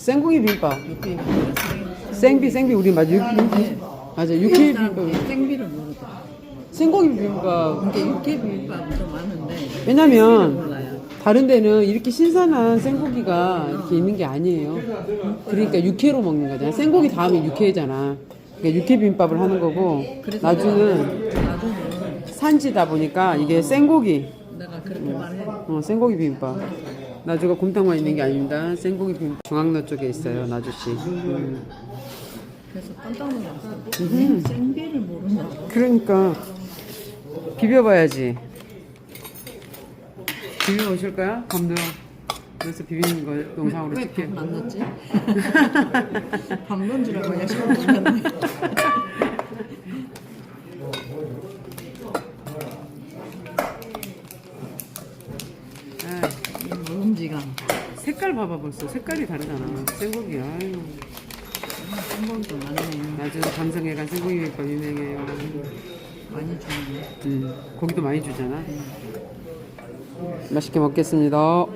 생고기 비빔밥. 육회 생비 생비 우리 맞아. 육, 육, 맞아. 육회 비빔밥. 생비를 모르더라. 생고기 비빔밥. 근데 육회 비빔밥도 많은데 왜냐면 몰라요. 다른 데는 이렇게 신선한 생고기가 이렇게 있는 게 아니에요. 그러니까 육회로 먹는 거잖아. 생고기 다음에 육회잖아. 그러니까 육회 비빔밥을 하는 거고 나중은 나중은 산지다 보니까 이게 생고기 내가 그렇게 말해. 어, 생고기 비빔밥. 나주가 곰탕만 있는 게 아닙니다. 생고기 중앙로 쪽에 있어요, 나주씨. 음. 그래서 깜짝 놀랐어. 생비를 모르냐고. 그러니까 비벼봐야지. 비벼 보실 거야, 감독? 그래서 비비는 거 영상으로 찍게. 왜밥 만났지? 알고 열심히 먹었네. 아, 이 먹음지감. 색깔 봐봐 벌써 색깔이 다르잖아. 생고기. 아유, 한 번도 많네. 나주 감성해간 생고기 비빔밥 유명해요. 많이 주네. 음, 고기도 많이 주잖아. 맛있게 먹겠습니다.